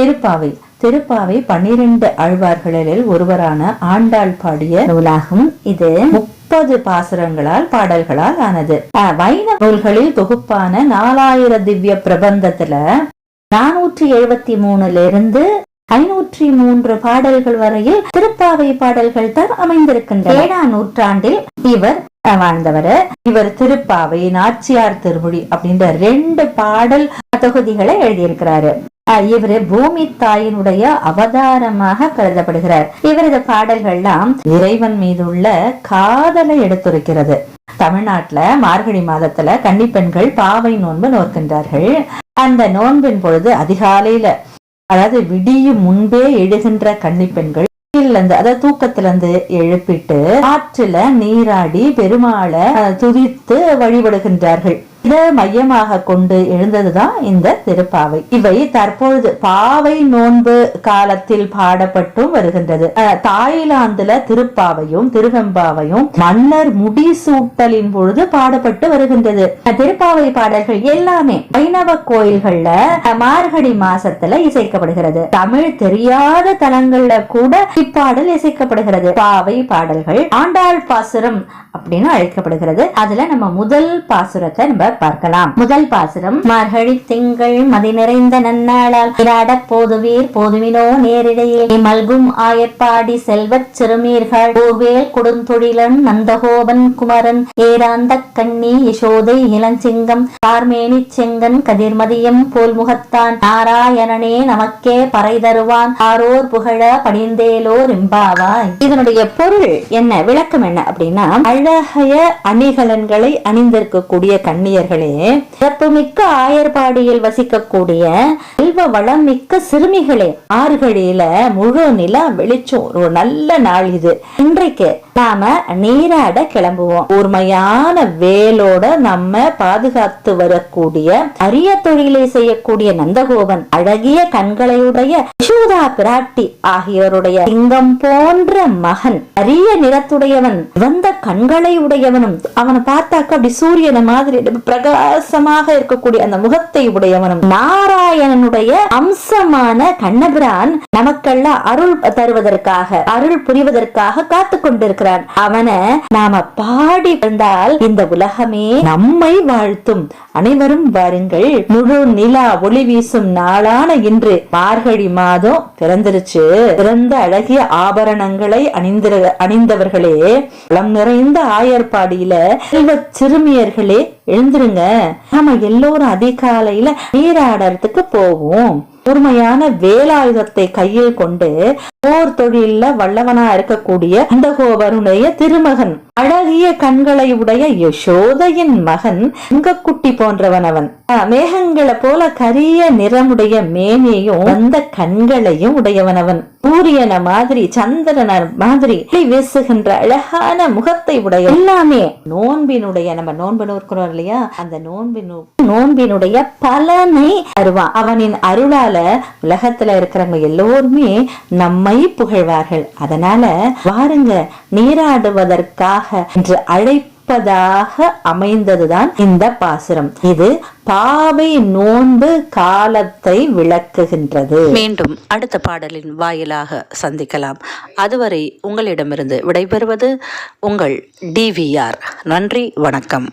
திருப்பாவை. திருப்பாவை பன்னிரண்டு ஆழ்வார்களில் ஒருவரான ஆண்டாள் பாடிய நூலாகும். இது முப்பது பாசுரங்களால் பாடல்களால் ஆனது. அஹ், வைணவ நூல்களில் தொகுப்பான நாலாயிர திவ்ய பிரபந்தத்துல நானூற்றி எழுபத்தி மூணுல இருந்து ஐநூற்றி மூன்று பாடல்கள் வரையில் திருப்பாவை பாடல்கள் தான் அமைந்திருக்கின்றன. ஏழாம் நூற்றாண்டில் இவர் வாழ்ந்தவர் இவர் திருப்பாவை நாச்சியார் திருமொழி அப்படின்ற ரெண்டு பாடல் தொகுதிகளை எழுதியிருக்கிறாரு. அஹ், இவரு பூமி தாயினுடைய அவதாரமாக கருதப்படுகிறார். இவரது பாடல்கள்லாம் இறைவன் மீது உள்ள காதலை எடுத்துரைக்கிறது. தமிழ்நாட்டுல மார்கழி மாதத்துல கன்னிப்பெண்கள் பாவை நோன்பு நோக்கின்றார்கள் அந்த நோன்பின் பொழுது அதிகாலையில அதாவது விடியும் முன்பே எழுகின்ற கன்னிப்பெண்கள் இருந்து அதாவது தூக்கத்திலிருந்து எழுப்பிட்டு ஆற்றுல நீராடி பெருமாளை துதித்து வழிபடுகின்றார்கள். இதை மையமாக கொண்டு எழுந்ததுதான் இந்த திருப்பாவை. இவை தற்பொழுது பாவை நோன்பு காலத்தில் பாடப்பட்டும் வருகின்றது. அஹ், தாய்லாந்துல திருப்பாவையும் திருவெம்பாவையும் மன்னர் முடிசூட்டலின் பொழுது பாடப்பட்டு வருகின்றது. திருப்பாவை பாடல்கள் எல்லாமே வைணவ கோயில்கள்ல மார்கழி மாசத்துல இசைக்கப்படுகிறது. தமிழ் தெரியாத தலங்கள்ல கூட இப்பாடல் இசைக்கப்படுகிறது. பாவை பாடல்கள் ஆண்டாள் பாசுரம் அப்படின்னு அழைக்கப்படுகிறது. அதுல நம்ம முதல் பாசுரத்தை நம்ம பார்க்கலாம். முதல் பாசுரம் மார்கழி திங்கள் மதி நிறைந்த நன்னாளால் விராட போதுவீர் போதுவினோ நேரிடையே. மல்கும் ஆயப்பாடி செல்வச் சிறுமீர்கள். ஊர்வேல் கொடுந்தொழிலன் நந்தகோபன் குமரன். ஏராந்த கண்ணி யசோதை இளஞ்சிங்கம். கார்மேனி செங்கன் கதிர்மதியம் போல் முகத்தான் நாராயணனே நமக்கே பறை தருவான். ஆரோர் புகழ படிந்தேலோர் இம்பாவாய். இதனுடைய பொருள் என்ன? விளக்கம் என்ன அப்படின்னா அழகைய அணிகலன்களை அணிந்திருக்கக்கூடிய நேயர்களே சிறப்புமிக்க ஆயர்பாடியில் வசிக்கக்கூடிய செல்வ வளம் மிக்க சிறுமிகளே ஆறுகளில முழு நிலா வெளிச்சம் ஒரு நல்ல நாள் இது. இன்றைக்கு நாம நீராட கிளம்புவோம். கூர்மையான வேலோட நம்ம பாதுகாத்து வரக்கூடிய அரிய தொழிலை செய்யக்கூடிய நந்தகோபன் அழகிய கண்களையுடைய யசோதா பிராட்டி ஆகியோருடைய சிங்கம் போன்ற மகன் அரிய நிறத்துடையவன் வந்த கண்களை உடையவனும் அவனை பார்த்தாக்க அப்படி சூரியனை மாதிரி பிரகாசமாக இருக்கக்கூடிய அந்த முகத்தை உடையவனும் நாராயணனுடைய அம்சமான கண்ணபிரான் நமக்கெல்லாம் அருள் தருவதற்காக அருள் புரிவதற்காக காத்து கொண்டிருக்கிறான். அவனை நாம பாடி வந்தால் இந்த உலகமே நம்மை வாழ்த்தும். அனைவரும் வாருங்கள். முழு நிலா ஒளி வீசும் நாளான இன்று. மார்கழி மாதம் பிறந்திருச்சு. பிறந்த அழகிய ஆபரணங்களை அணிந்திர அணிந்தவர்களே வளம் நிறைந்த ஆயர்பாடியில செல்வ சிறுமியர்களே எழுந்திருங்க. நாம எல்லோரும் அதிகாலையில நீராடறதுக்கு போவோம். கூர்மையான வேலாயுதத்தை கையில் கொண்டு போர் தொழில்ல வல்லவனா இருக்கக்கூடிய நந்தகோபருடைய திருமகன் அழகிய கண்களை உடைய யசோதையின் மகன் குட்டி போன்றவன் அவன் மேகங்களை போல கரிய நிறமுடைய மேனியையும் அந்த கண்களையும் உடையவன் அவன் சூரியன மாதிரி சந்திரன மாதிரி வீசுகின்ற அழகான முகத்தை உடைய எல்லாமே நோன்பினுடைய நம்ம நோன்பு நோக்கிறோம் இல்லையா? அந்த நோன்பின் நோன்பினுடைய பலனை தருவான். அவனின் அருளால உலகத்துல இருக்கிறவங்க எல்லோருமே நம்ம புகழ்வார்கள் அதனால வாருங்க நீராடுவதற்காக என்று அழைப்பதாக அமைந்ததுதான் இந்த பாசுரம். இது பாவை நோன்பு காலத்தை விளக்குகின்றது. மீண்டும் அடுத்த பாடலின் வாயிலாக சந்திக்கலாம். அதுவரை உங்களிடமிருந்து விடைபெறுவது உங்கள் டிவிஆர் நன்றி வணக்கம்.